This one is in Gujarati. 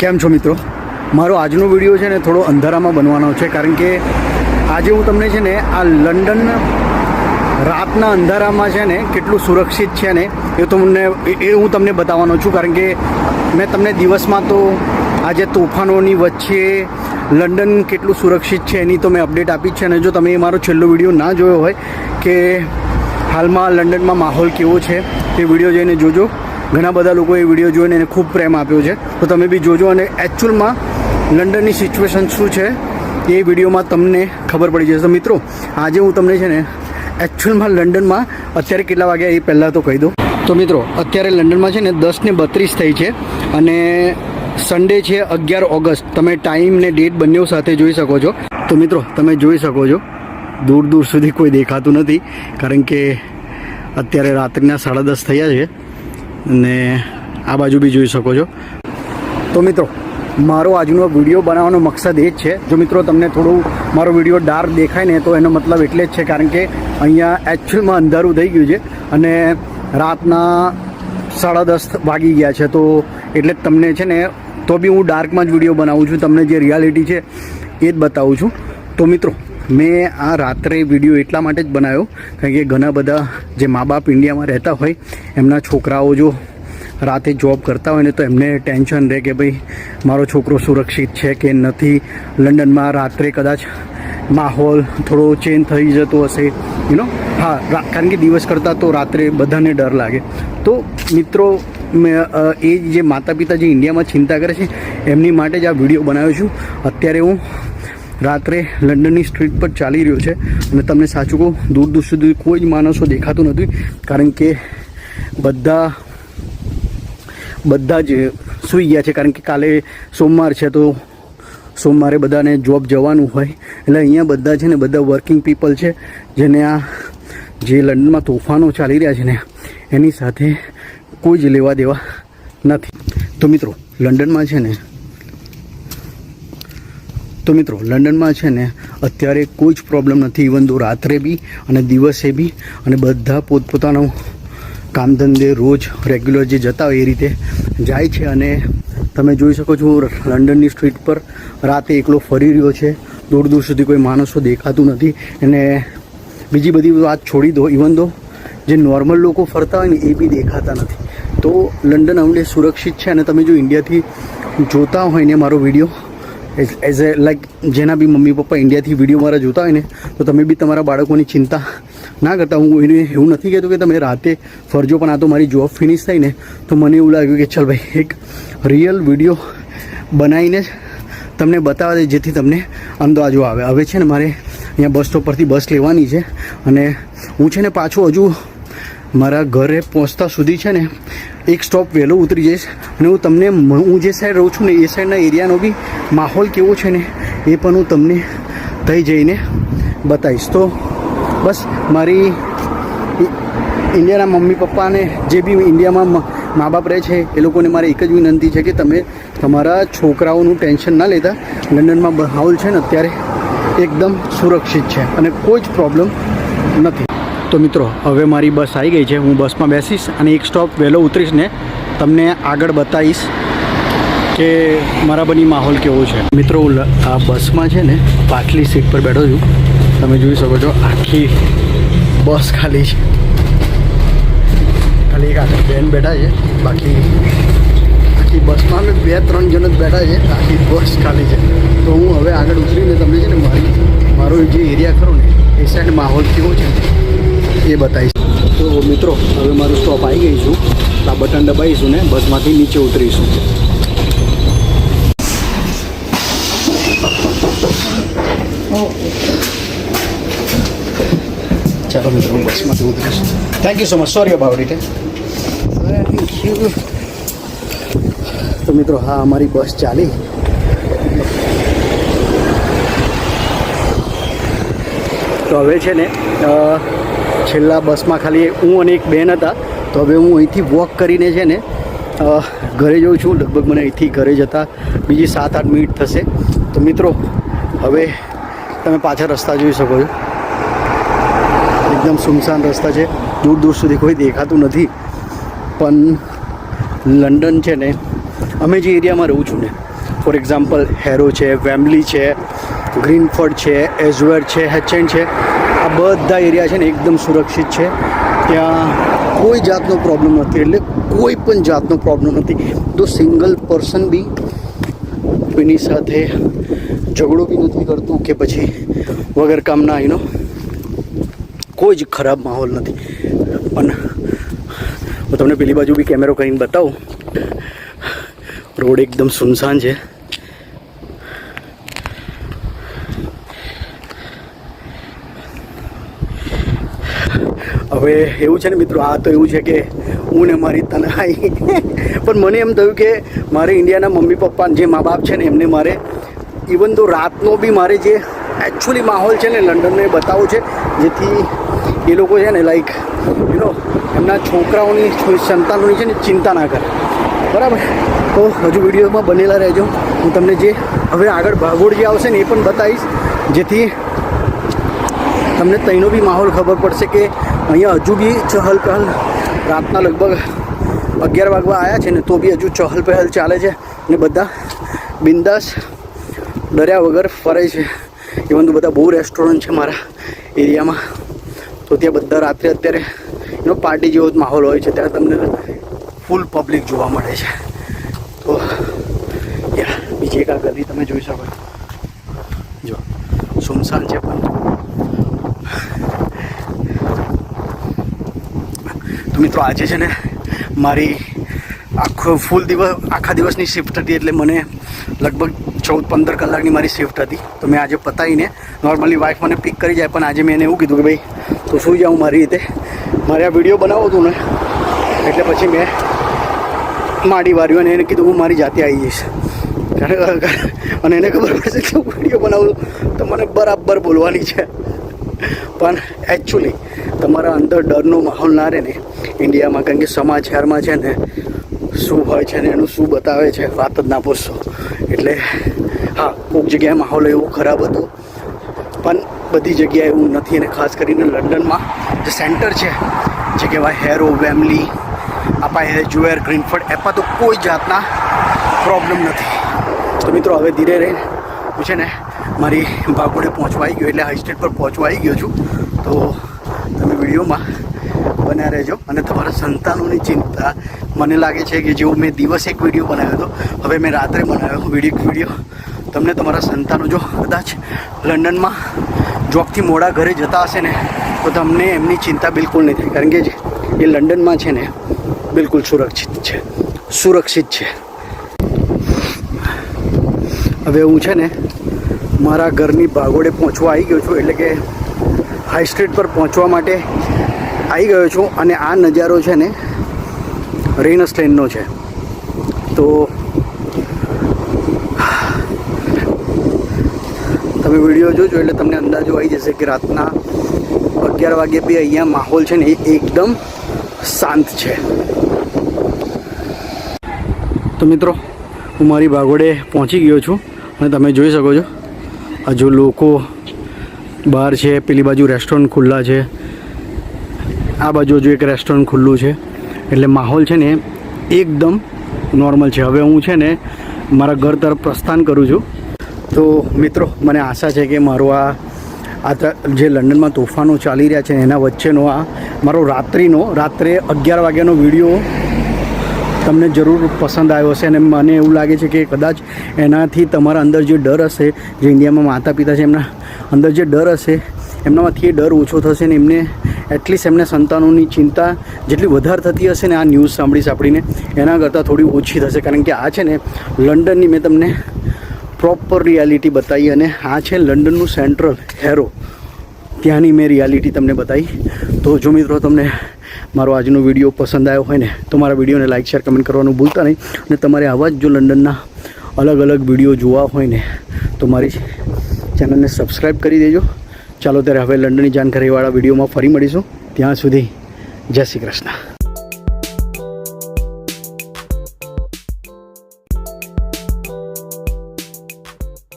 કેમ છો મિત્રો? મારો આજનો વીડિયો છે ને થોડો અંધારામાં બનવાનો છે, કારણ કે આજે હું તમને છે ને આ લંડન રાતના અંધારામાં છે ને કેટલું સુરક્ષિત છે ને એ તમને એ હું તમને બતાવવાનો છું, કારણ કે મેં તમને દિવસમાં તો આજે તોફાનોની વચ્ચે લંડન કેટલું સુરક્ષિત છે એની તો મેં અપડેટ આપી છે, અને જો તમે મારો છેલ્લો વીડિયો ના જોયો હોય કે હાલમાં લંડનમાં માહોલ કેવો છે તે વીડિયો જોઈને જોજો. ઘણા બધા લોકોએ વીડિયો જોઈને એને ખૂબ પ્રેમ આપ્યો છે. તો તમે બી જોજો અને એકચ્યુઅલમાં લંડનની સિચ્યુએશન શું છે એ વિડીયોમાં તમને ખબર પડી જશે. તો મિત્રો, આજે હું તમને છે ને એકચ્યુઅલમાં લંડનમાં અત્યારે કેટલા વાગ્યા એ પહેલાં તો કહી દઉં. તો મિત્રો, અત્યારે લંડનમાં છે ને દસ ને બત્રીસ થઈ છે અને સન્ડે છે અગિયાર ઓગસ્ટ. તમે ટાઈમ ને ડેટ બંને સાથે જોઈ શકો છો. તો મિત્રો, તમે જોઈ શકો છો દૂર દૂર સુધી કોઈ દેખાતું નથી, કારણ કે અત્યારે રાત્રિના સાડા દસ થયા છે. અને આ બાજુ બી જોઈ શકો છો. તો મિત્રો, મારો આજનો વીડિયો બનાવવાનો મકસદ એ જ છે. જો મિત્રો તમને થોડું મારો વીડિયો ડાર્ક દેખાય ને, તો એનો મતલબ એટલે જ છે, કારણ કે અહીંયા એકચ્યુઅલમાં અંધારું થઈ ગયું છે અને રાતના સાડા દસ વાગી ગયા છે. તો એટલે જ તમને છે ને, તો બી હું ડાર્કમાં જ વીડિયો બનાવું છું. તમને જે રિયાલિટી છે એ જ બતાવું છું. તો મિત્રો મેં આ રાત્રે વીડિયો એટલા માટે જ બનાવ્યો, કારણ કે ઘણા બધા જે મા બાપ ઇન્ડિયામાં રહેતા હોય, એમના છોકરાઓ જો રાતે જોબ કરતા હોય ને તો એમને ટેન્શન રહે કે ભાઈ મારો છોકરો સુરક્ષિત છે કે નથી. લંડનમાં રાત્રે કદાચ માહોલ થોડો ચેન્જ થઈ જતો હશે યુ નો હા કારણ કે દિવસ કરતાં તો રાત્રે બધાને ડર લાગે. તો મિત્રો એ જે માતા પિતા જે ઇન્ડિયામાં ચિંતા કરે છે, એમની માટે જ આ વીડિયો બનાવ્યો છું. અત્યારે હું રાત્રે લંડનની સ્ટ્રીટ પર ચાલી રહ્યો છે અને તમને સાચું કહું, દૂર દૂર સુધી કોઈ જ માણસો દેખાતું નથી, કારણ કે બધા બધા જ સૂઈ ગયા છે, કારણ કે કાલે સોમવાર છે, તો સોમવારે બધાને જોબ જવાનું હોય. એટલે અહીંયા બધા છે ને, બધા વર્કિંગ પીપલ છે, જેને આ જે લંડનમાં તોફાનો ચાલી રહ્યા છે ને, એની સાથે કોઈ જ લેવા દેવા નથી. તો મિત્રો, લંડનમાં છે ને તો મિત્રો, લંડનમાં છે ને, અત્યારે કોઈ જ પ્રોબ્લેમ નથી. ઇવન દો રાત્રે બી અને દિવસે બી અને બધા પોતપોતાનો કામ ધંધે રોજ રેગ્યુલર જે જતા હોય એ રીતે જાય છે અને તમે જોઈ શકો છો, લંડનની સ્ટ્રીટ પર રાતે એકલો ફરી રહ્યો છે. દૂર દૂર સુધી કોઈ માણસો દેખાતું નથી. અને બીજી બધી વાત છોડી દો. ઇવન દો જે નોર્મલ લોકો ફરતા હોય ને, એ બી દેખાતા નથી. તો લંડન અમને સુરક્ષિત છે અને તમે જો ઇન્ડિયાથી જોતા હોય ને મારો વીડિયો એઝ એ લાઈક જેના બી મમ્મી પપ્પા ઇન્ડિયાથી વીડિયો મારા જોતા હોય ને, તો તમે બી તમારા બાળકોની ચિંતા ના કરતા. હું એને એવું નથી કહેતો કે તમે રાતે ફરજો, પણ આ તો મારી જોબ ફિનિશ થઈ ને, તો મને એવું લાગ્યું કે ચાલ ભાઈ, એક રિયલ વીડિયો બનાવીને જ તમને બતાવવા દે, જેથી તમને અંદાજો આવે. હવે છે ને મારે અહીંયા બસ સ્ટોપ પરથી બસ લેવાની છે, અને હું છે ને પાછું હજુ મારા ઘરે પહોંચતા સુધી છે ને, એક સ્ટોપ વહેલો ઉતરી જઈશ. અને હું તમને હું જે સાઈડ રહું છું ને, એ સાઈડના એરિયાનો બી માહોલ કેવો છે ને, એ પણ હું તમને થઈ જઈને બતાવીશ. તો બસ, મારી ઇન્ડિયાના મમ્મી પપ્પાને જે બી ઇન્ડિયામાં મા બાપ રહે છે, એ લોકોને મારે એક જ વિનંતી છે કે તમે તમારા છોકરાઓનું ટેન્શન ના લેતા લંડનમાં માહોલ છે ને, અત્યારે એકદમ સુરક્ષિત છે. અને કોઈ જ પ્રોબ્લેમ નથી. તો મિત્રો, હવે મારી બસ આવી ગઈ છે. હું બસમાં બેસીશ અને એક સ્ટોપ વહેલો ઉતરીશ ને તમને આગળ બતાવીશ કે મારા બની માહોલ કેવો છે. મિત્રો, હું આ બસમાં છે ને પાછલી સીટ પર બેઠો છું. તમે જોઈ શકો છો, આખી બસ ખાલી છે. ખાલી એક આખી બેન બેઠા છે. બાકી આખી બસમાં અમે બે ત્રણ જણ જ બેઠા છે. આખી બસ ખાલી છે. તો હું હવે આગળ ઉતરીને તમને છે ને મારી મારો જે એરિયા ખરો ને, એ સાઈડ માહોલ કેવો છે? એ બતાવીશ. તો મિત્રો, હવે મારું સ્ટોપ આવી ગઈ છું. આ બટન દબાવીશું ને બસમાંથી નીચે ઉતરીશું. ચાલો મિત્રો, હું બસમાંથી ઉતરીશ. Thank you so much sorry about it તો મિત્રો, હા, અમારી બસ ચાલી. તો હવે છે ને છેલ્લા બસમાં ખાલી હું અને એક બેન હતા. તો હવે હું અહીંથી વોક કરીને છે ને ઘરે જઉં છું. લગભગ મને અહીંથી ઘરે જતાં બીજી સાત આઠ મિનિટ થશે. તો મિત્રો, હવે તમે પાછા રસ્તા જોઈ શકો છો. એકદમ સુમસાન રસ્તા છે. દૂર દૂર સુધી કોઈ દેખાતું નથી. પણ લંડન છે ને, અમે જે એરિયામાં રહું છું ને, ફોર એક્ઝામ્પલ, હેરો છે, વેમ્બલી છે, ગ્રીનફર્ડ છે, એઝવેર છે હેચેન્ડ છે આ બધા એરિયા છે ને એકદમ સુરક્ષિત છે. ત્યાં કોઈ જાતનો પ્રોબ્લેમ નથી, એટલે કોઈ પણ જાતનો પ્રોબ્લેમ નથી. તો સિંગલ પર્સન બી કોઈની સાથે ઝઘડો બી નથી કરતું કે પછી વગર કામના એનો કોઈ જ ખરાબ માહોલ નથી. પણ હું તમને પેલી બાજુ બી કેમેરો કરીને બતાવું. રોડ એકદમ સુનસાન છે. હવે એવું છે ને મિત્રો, આ તો એવું છે કે હું ને મારી તનહાઈ. પણ મને એમ થયું કે મારે ઇન્ડિયાના મમ્મી પપ્પા જે મા બાપ છે ને, એમને મારે ઇવન તો રાતનો બી મારે જે એકચ્યુઅલી માહોલ છે ને, લંડનનો એ બતાવવો છે, જેથી એ લોકો છે ને લાઈક યુ નો એમના છોકરાઓની સંતાનોની છે ને, ચિંતા ના કરે. બરાબર? તો હજુ વિડીયોમાં બનેલા રહેજો. હું તમને જે હવે આગળ ભાગોળ જે આવશે ને, એ પણ બતાવીશ. જેથી તમને ત્યાંનો બી માહોલ ખબર પડશે કે અહીંયા હજુ બી ચહલ પહલ રાતના લગભગ અગિયાર વાગવા આવ્યા છે ને તો બી હજુ ચહલ પહલ ચાલે છે ને બધા બિંદાસ ડર્યા વગર ફરે છે. ઇવન તો બધા બહુ રેસ્ટોરન્ટ છે મારા એરિયામાં. તો ત્યાં બધા રાત્રે અત્યારે એનો પાર્ટી જેવો જ માહોલ હોય છે. ત્યારે તમને ફૂલ પબ્લિક જોવા મળે છે. તો, યા, બીજી એક આ ગલી તમે જોઈ શકો. જો, સુમસાન છે પણ. મિત્રો, આજે છે ને મારી આખો ફૂલ દિવસ આખા દિવસની શિફ્ટ હતી એટલે મને લગભગ ચૌદ પંદર કલાકની મારી શિફ્ટ હતી. તો મેં આજે પતાવીને નોર્મલી વાઈફ મને પિક કરી જાય, પણ આજે મેં એને એવું કીધું કે ભાઈ, તો શું જાઉં મારી રીતે મારે આ વીડિયો બનાવો હતું ને. એટલે પછી મેં માડી વાર્યું અને એને કીધું, હું મારી જાતે આવી જઈશ. અને એને ખબર પડશે કે હું વીડિયો બનાવું તો મને બરાબર બોલવાની છે. પણ એકચ્યુઅલી તમારા અંદર ડરનો માહોલ ના રહે ને, ઇન્ડિયામાં કારણ કે સમાચારમાં છે ને, શું હોય છે ને, એનું શું બતાવે છે, વાત જ ના પૂછશો. એટલે, હા, કોઈક જગ્યાએ માહોલ એવો ખરાબ હતો. પણ બધી જગ્યાએ એવું નથી અને ખાસ કરીને લંડનમાં જે સેન્ટર છે, જે કહેવાય હેરો, વેમલી આપા જુએર, ગ્રીનફર્ડ એપા તો કોઈ જાતના પ્રોબ્લેમ નથી. તો મિત્રો, હવે ધીરે રહીને હું છે ને મારી ભાગોળે પહોંચવાઈ ગયો એટલે હાઈ સ્ટેટ પર પહોંચવાઈ ગયો છું. તો તમે વિડીયોમાં બન્યા રહેજો અને તમારા સંતાનોની ચિંતા મને લાગે છે કે જેવું મેં દિવસ એક વીડિયો બનાવ્યો હતો, હવે મેં રાત્રે બનાવ્યો વીડિયો વીડિયો. તમને તમારા સંતાનો જો કદાચ લંડનમાં જોબથી મોડા ઘરે જતા હશે ને, તો તમને એમની ચિંતા બિલકુલ નહીં થાય. કારણ કે જે એ લંડનમાં છે ને, બિલકુલ સુરક્ષિત છે. સુરક્ષિત છે. હવે હું છે ને મારા ઘરની ભાગોડે પહોંચવા આવી ગયો છું, એટલે કે હાઈ સ્ટ્રીટ પર પહોંચવા માટે આવી ગયો છું અને આ નજારો છે ને રેનસ લેનનો છે. તો તમે વીડિયો જોજો, એટલે તમને અંદાજો આવી જશે કે રાતના અગિયાર વાગે બી અહીંયા માહોલ છે ને એ એકદમ શાંત છે. તો મિત્રો, હું મારી ભાગોડે પહોંચી ગયો છું અને તમે જોઈ શકો છો હજુ લોકો બહાર છે, પેલી બાજુ રેસ્ટોરન્ટ ખુલ્લા છે. આ બાજુ હજુ એક રેસ્ટોરન્ટ ખુલ્લું છે. એટલે માહોલ છે ને એકદમ નોર્મલ છે. હવે હું છે ને મારા ઘર તરફ પ્રસ્થાન કરું છું. તો મિત્રો, મને આશા છે કે મારો આ આ જે લંડનમાં તોફાનો ચાલી રહ્યા છે એના વચ્ચેનો આ મારો રાત્રિનો, રાત્રે અગિયાર વાગ્યાનો વીડિયો તમને જરૂર પસંદ આવ્યો હશે અને મને એવું લાગે છે કે કદાચ એનાથી તમારા અંદર જે ડર હશે, જે ઇન્ડિયામાં માતા પિતા છે, એમના અંદર જે ડર હશે, એમનામાંથી એ ડર ઓછો થશે ને એમને એટલીસ્ટ એમને સંતાનોની ચિંતા જેટલી વધારે થતી હશે ને આ ન્યૂઝ સાંભળી સાંભળીને, એના કરતાં થોડી ઓછી થશે. કારણ કે આ છે ને, લંડનની મેં તમને પ્રોપર રિયાલિટી બતાવી અને આ છે લંડનનું સેન્ટ્રલ હેરો ત્યાંની મેં રિયાલિટી તમને બતાવી. તો જો મિત્રો તમને મારો આજનો વીડિયો પસંદ આવ્યો હોય ને, તો મારા વિડીયોને લાઇક શેર કમેન્ટ કરવાનું ભૂલતા નહીં. અને તમારે આવા જ જો લંડનના અલગ અલગ વીડિયો જોવા હોય ને, તો મારી ચેનલને સબસ્ક્રાઈબ કરી દેજો. ચાલો ત્યારે હવે લંડનની જાણકારીવાળા વિડીયોમાં ફરી મળીશું. ત્યાં સુધી જય શ્રી કૃષ્ણ.